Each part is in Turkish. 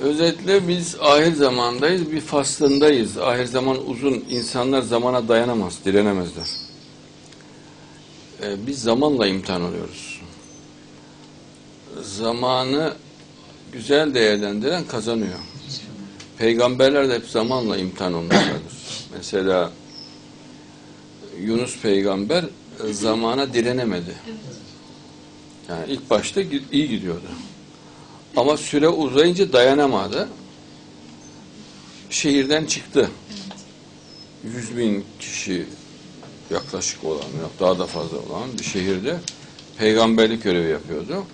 Özetle biz ahir zamandayız, bir faslındayız. Ahir zaman uzun, insanlar zamana dayanamaz, direnemezler. Ee, biz zamanla imtihan oluyoruz. Zamanı güzel değerlendiren kazanıyor. Peygamberler de hep zamanla imtihan olmuşlardır. Mesela Yunus peygamber e, zamana direnemedi. Yani ilk başta iyi gidiyordu. Ama süre uzayınca dayanamadı. Şehirden çıktı. Yüz bin kişi yaklaşık olan, yok daha da fazla olan bir şehirde peygamberlik görevi yapıyordu.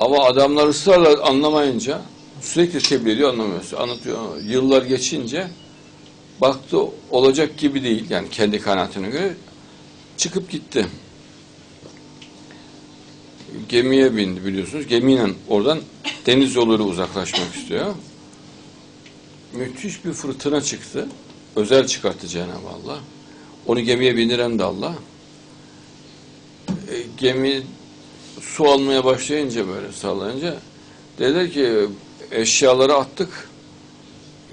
Ama adamlar ısrarla anlamayınca sürekli tebliğ ediyor anlamıyor. Anlatıyor. Yıllar geçince baktı olacak gibi değil yani kendi kanaatine göre çıkıp gitti. Gemiye bindi biliyorsunuz. Gemiyle oradan deniz yoluyla uzaklaşmak istiyor. Müthiş bir fırtına çıktı. Özel çıkarttı Cenab-ı Allah. Onu gemiye bindiren de Allah. E, gemi su almaya başlayınca böyle sallayınca dediler ki eşyaları attık.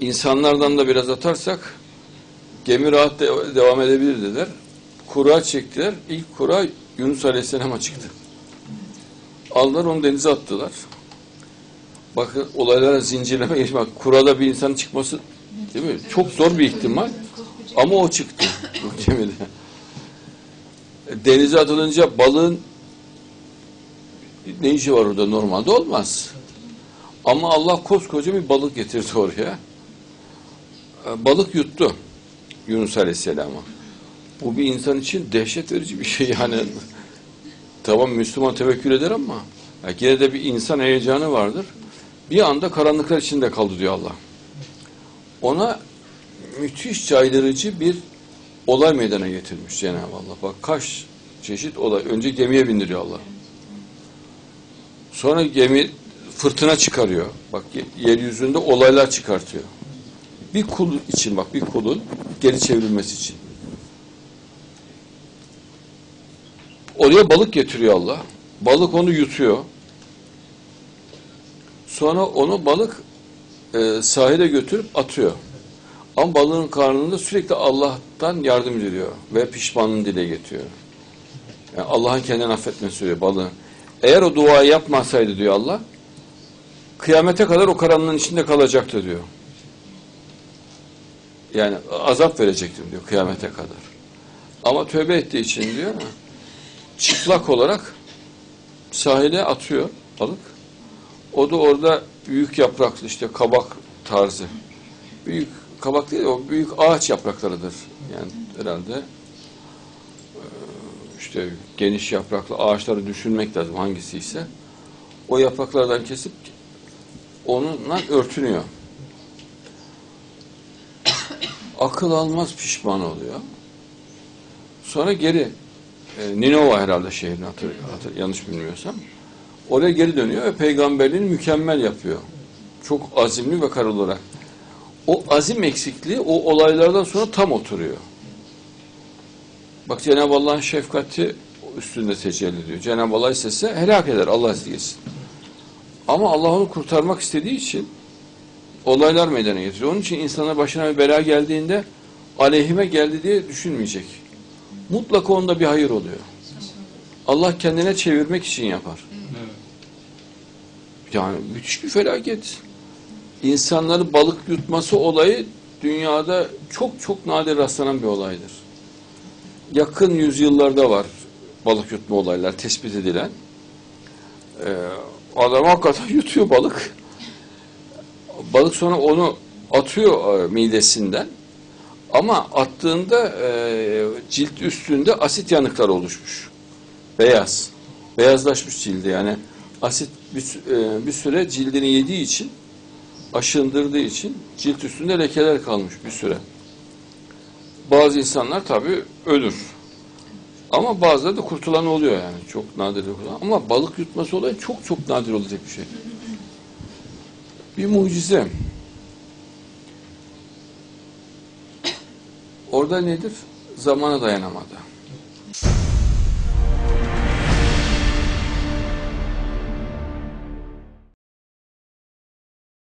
İnsanlardan da biraz atarsak gemi rahat de- devam edebilir dediler. Kura çektiler. İlk kura Yunus Aleyhisselam'a çıktı. Aldılar onu denize attılar. Bakın olaylara zincirleme geç. Bak kurada bir insanın çıkması değil mi? Çok zor bir ihtimal. Ama o çıktı gemide. Denize atılınca balığın ne işi var orada normalde olmaz. Ama Allah koskoca bir balık getirdi oraya. E, Balık yuttu Yunus Aleyhisselam'ı. Bu bir insan için dehşet verici bir şey yani. Tamam Müslüman tevekkül eder ama ya yine de bir insan heyecanı vardır. Bir anda karanlıklar içinde kaldı diyor Allah. Ona müthiş caydırıcı bir olay meydana getirmiş Cenab-ı Allah. Bak kaç çeşit olay. Önce gemiye bindiriyor Allah. Sonra gemi fırtına çıkarıyor. Bak ye- yeryüzünde olaylar çıkartıyor. Bir kul için bak bir kulun geri çevrilmesi için. Oraya balık getiriyor Allah. Balık onu yutuyor. Sonra onu balık e, sahile götürüp atıyor. Ama balığın karnında sürekli Allah'tan yardım diliyor ve pişmanlığını dile getiriyor. Yani Allah'ın kendini affetmesi söylüyor balığı. Eğer o duayı yapmasaydı diyor Allah, kıyamete kadar o karanlığın içinde kalacaktı diyor. Yani azap verecektim diyor kıyamete kadar. Ama tövbe ettiği için diyor, çıplak olarak sahile atıyor balık. O da orada büyük yapraklı işte kabak tarzı. Büyük kabak değil o büyük ağaç yapraklarıdır. Yani herhalde işte geniş yapraklı ağaçları düşünmek lazım hangisi ise. O yapraklardan kesip onunla örtünüyor. Akıl almaz pişman oluyor. Sonra geri e, Ninova herhalde şehrini hatır, hatır, yanlış bilmiyorsam. Oraya geri dönüyor ve peygamberliğini mükemmel yapıyor. Çok azimli ve kararlı olarak. O azim eksikliği o olaylardan sonra tam oturuyor. Bak Cenab-ı Allah'ın şefkati üstünde tecelli ediyor. Cenab-ı Allah istese helak eder. Allah esirgesin. Ama Allah onu kurtarmak istediği için olaylar meydana getiriyor. Onun için insana başına bir bela geldiğinde aleyhime geldi diye düşünmeyecek. Mutlaka onda bir hayır oluyor. Allah kendine çevirmek için yapar. Yani müthiş bir felaket. İnsanları balık yutması olayı dünyada çok çok nadir rastlanan bir olaydır. Yakın yüzyıllarda var balık yutma olaylar tespit edilen. Ee, adam hakikaten yutuyor balık. Balık sonra onu atıyor e, midesinden. Ama attığında e, cilt üstünde asit yanıklar oluşmuş. Beyaz. Beyazlaşmış cildi yani. Asit bir, e, bir süre cildini yediği için, aşındırdığı için cilt üstünde lekeler kalmış bir süre. Bazı insanlar tabii ölür. Ama bazıları da kurtulan oluyor yani. Çok nadir kurtulan. Ama balık yutması olayı çok çok nadir olacak bir şey. Bir mucize. Orada nedir? Zamana dayanamadı.